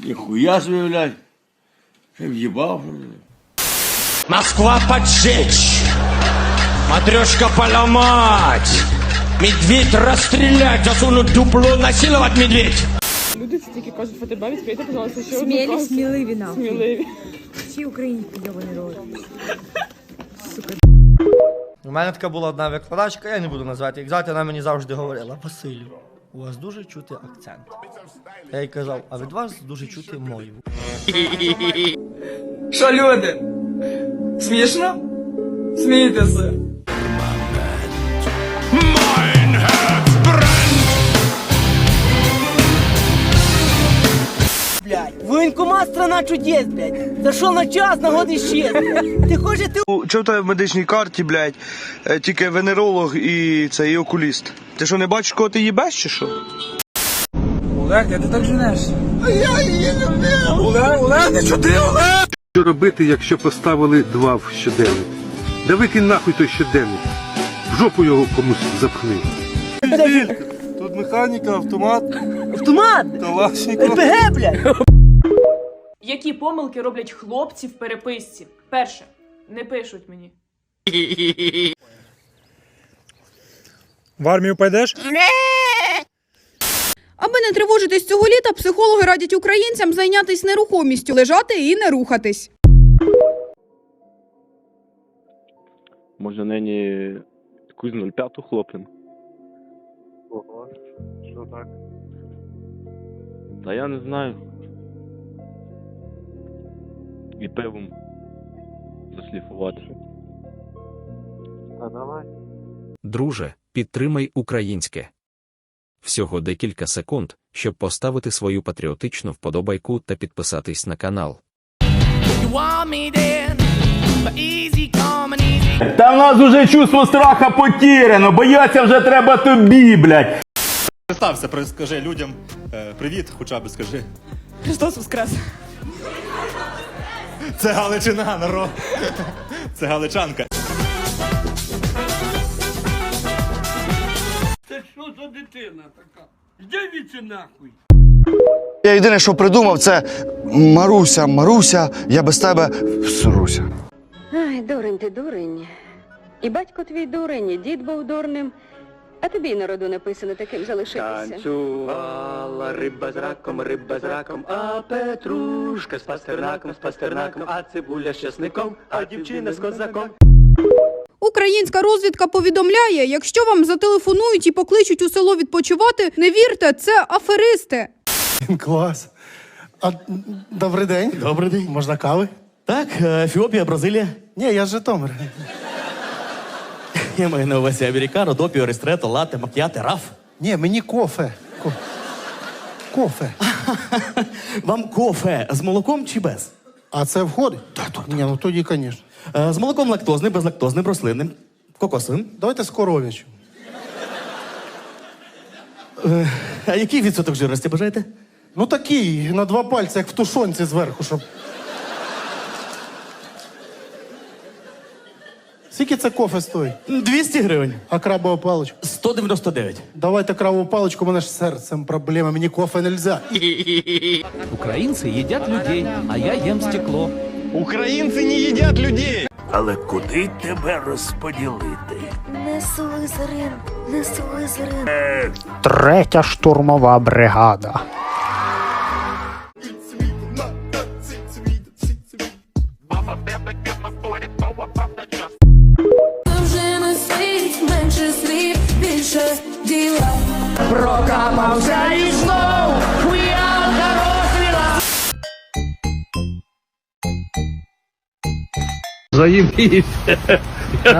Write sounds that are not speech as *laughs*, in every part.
Ніхуя собі, блядь. Ще в'їбав. що ли? Москва поджечь, матрешка поломать, медведь расстрелять, засунуть дупло, насиловать медведь. Люди це тільки кажуть фотоба, відкрийте, пожалуйста, ще одну Смілі, фразу. сміливі нахуй. Сміливі. Всі українські йобані роди. У мене така була одна викладачка, я не буду назвати як звати, вона мені завжди говорила: Василю, у вас дуже чути акцент. Я їй казав, а від вас дуже чути мою. Що люди? Смішно? Смійтеся. Воєнкомат страна чудес, блядь. Зашел на час, на год исчез. Ти хочеш, ти Чого в тебе в медичній карті, блядь, е, тільки венеролог і цей і окуліст? Ти що не бачиш, кого ти їбеш чи що? Олег, де ти так женешся? Я її любив! Олег, Олег, не чуди, Олег! Що робити, якщо поставили два в щоденник? Да викинь нахуй той щоденник. В жопу його комусь запхни. Тут механіка, автомат, автомат, калашников. РПГ, блядь. Які помилки роблять хлопці в переписці? Перше, не пишуть мені. В армію пойдеш? Аби не тривожитись цього літа, психологи радять українцям зайнятися нерухомістю, лежати і не рухатись. Може нині якусь 05 хлопнем? Ого, що так? Та я не знаю. І пивом зашліфувати. А давай. Друже, підтримай українське. Всього декілька секунд, щоб поставити свою патріотичну вподобайку та підписатись на канал. Та в нас уже чувство страха потеряно, бояться вже треба тобі, блядь. Представся, скажи людям е, привіт, хоча б скажи. Христос Воскрес! Це Галичина, народ. Це Галичанка. Це що за дитина така? Йди віці нахуй. Я єдине, що придумав, це Маруся, Маруся, я без тебе всруся. Ай, дурень ти, дурень. І батько твій дурень, і дід був дурним. А тобі й народу написано таким залишитися. Танцювала риба з раком, риба з раком, а петрушка з пастернаком, з пастернаком, а цибуля з чесником, а дівчина з козаком. Українська розвідка повідомляє, якщо вам зателефонують і покличуть у село відпочивати, не вірте, це аферисти. Клас. А, добрий день. Добрий день. Можна кави? Так, Ефіопія, Бразилія. Ні, я з Житомира. Я маю на увазі американо, допіо, ристрето, лате, мак'яте, раф. Ні, мені кофе. Ко- Кофе. Вам кофе з молоком чи без? А це входить? Так, так. Ні, ну тоді, звісно. Е, З молоком лактозним, безлактозним, рослинним, кокосовим. Давайте з коров'ячим. Е, А який відсоток жирності бажаєте? Ну такий, на два пальці, як в тушонці зверху, щоб. Скільки це кофе стоїть? 200 гривень. А крабова паличка? 199. Давайте крабову паличку, у мене ж з серцем проблема, мені кофе нельзя. Українці їдять людей, а я їм стекло. Українці не їдять людей! Але куди тебе розподілити? Не слизерин, не слизерин. Третя штурмова бригада.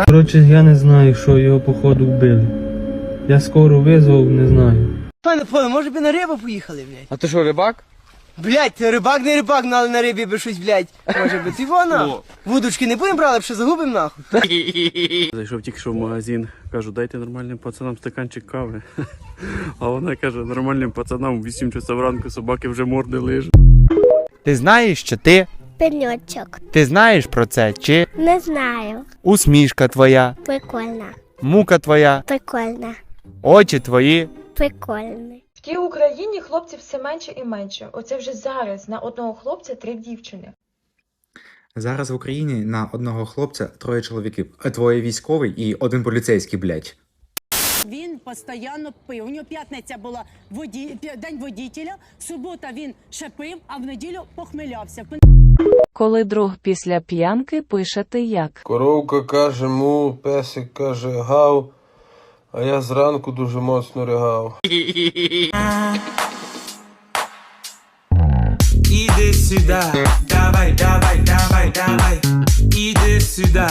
Коротше, я не знаю, що його походу вбили. Я скоро визвав, не знаю. Пане Поле, може би на рибу поїхали, блядь? А ти що, рибак? Блядь, ти рибак не рибак, ну, але на рибі би щось, блядь. Може би ти вона? Вудочки не будемо брали, ще загубим нахуй. *laughs* Зайшов тільки що в магазин, кажу, дайте нормальним пацанам стаканчик кави. *laughs* А вона каже, нормальним пацанам в 8 часов ранку собаки вже морди лижуть. Ти знаєш, що ти? Пеньочок. Ти знаєш про це? Чи Не знаю. усмішка твоя, Прикольно. мука твоя, Прикольно. очі твої, прикольний. В тій Україні хлопців все менше і менше. Оце вже зараз на одного хлопця три дівчини. Зараз в Україні на одного хлопця троє чоловіків, двоє військовий і один поліцейський, блядь. Він постійно пив. У нього п'ятниця була воді... день водітеля, субота він ще пив, а в неділю похмелявся. Коли друг після п'янки пише ти як. Коровка каже му, песик каже гав, а я зранку дуже моцно ригав. Іди сюди, давай, давай, давай, давай, іди сюди.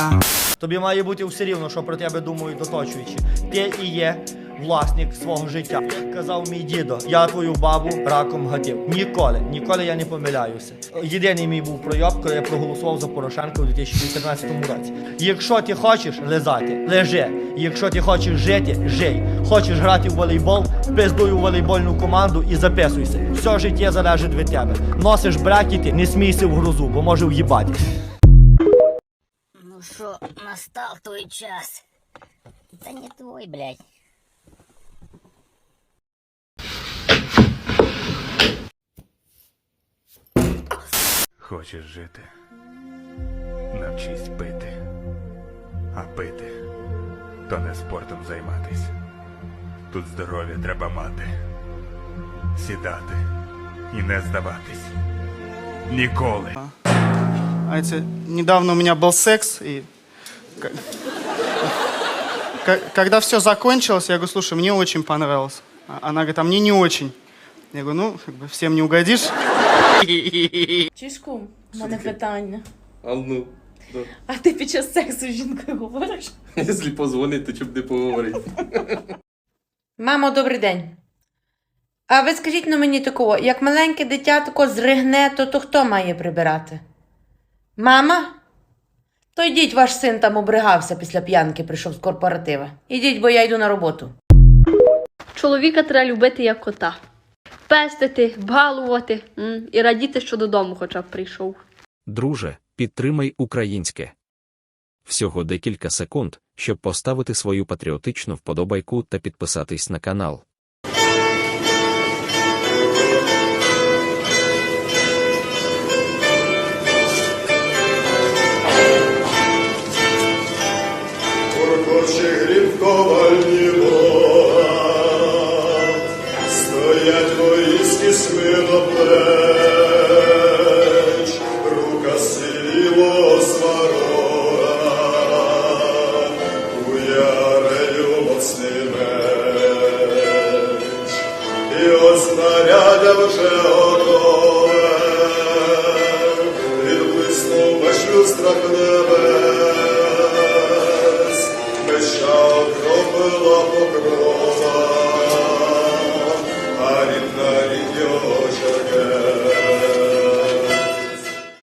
Тобі має бути все рівно, що про тебе думають оточуючі. Ти і є власник свого життя. Казав мій дідо, я твою бабу раком гатив. Ніколи, ніколи я не помиляюся. Єдиний мій був пройоб, коли я проголосував за Порошенка у 2014 році. Якщо ти хочеш лизати, лежи. Якщо ти хочеш жити, жий. Хочеш грати в волейбол, пиздуй у волейбольну команду і записуйся. Все життя залежить від тебе. Носиш брекети, не смійся в грузу, бо може в'їбати. Ну що, настав той час. Та не твой, блядь. Хочеш жити? Навчись пити. А пити то не спортом займатись. Тут здоров'я треба мати. Сідати і не здаватись. Ніколи. А это, недавно у меня был секс, и... к- к- Когда все закончилось, я говорю, слушай, мне очень понравилось. А Она говорит, а мне не очень. Я говорю, ну, как бы всем не угодишь. *laughs* Чішку, в мене питання. А ну, А ти під час сексу з жінкою говориш? якщо позвонить, то щоб не поговорити. Мамо, добрий день. А ви скажіть ну мені такого, як маленьке дитя тако зригне, то, то хто має прибирати? Мама? То йдіть, ваш син там обригався після п'янки, прийшов з корпоратива. Ідіть, бо я йду на роботу. Чоловіка треба любити як кота. Пестити, балувати і радіти, що додому хоча б прийшов. Друже, підтримай українське. Всього декілька секунд, щоб поставити свою патріотичну вподобайку та підписатись на канал. bırakılır.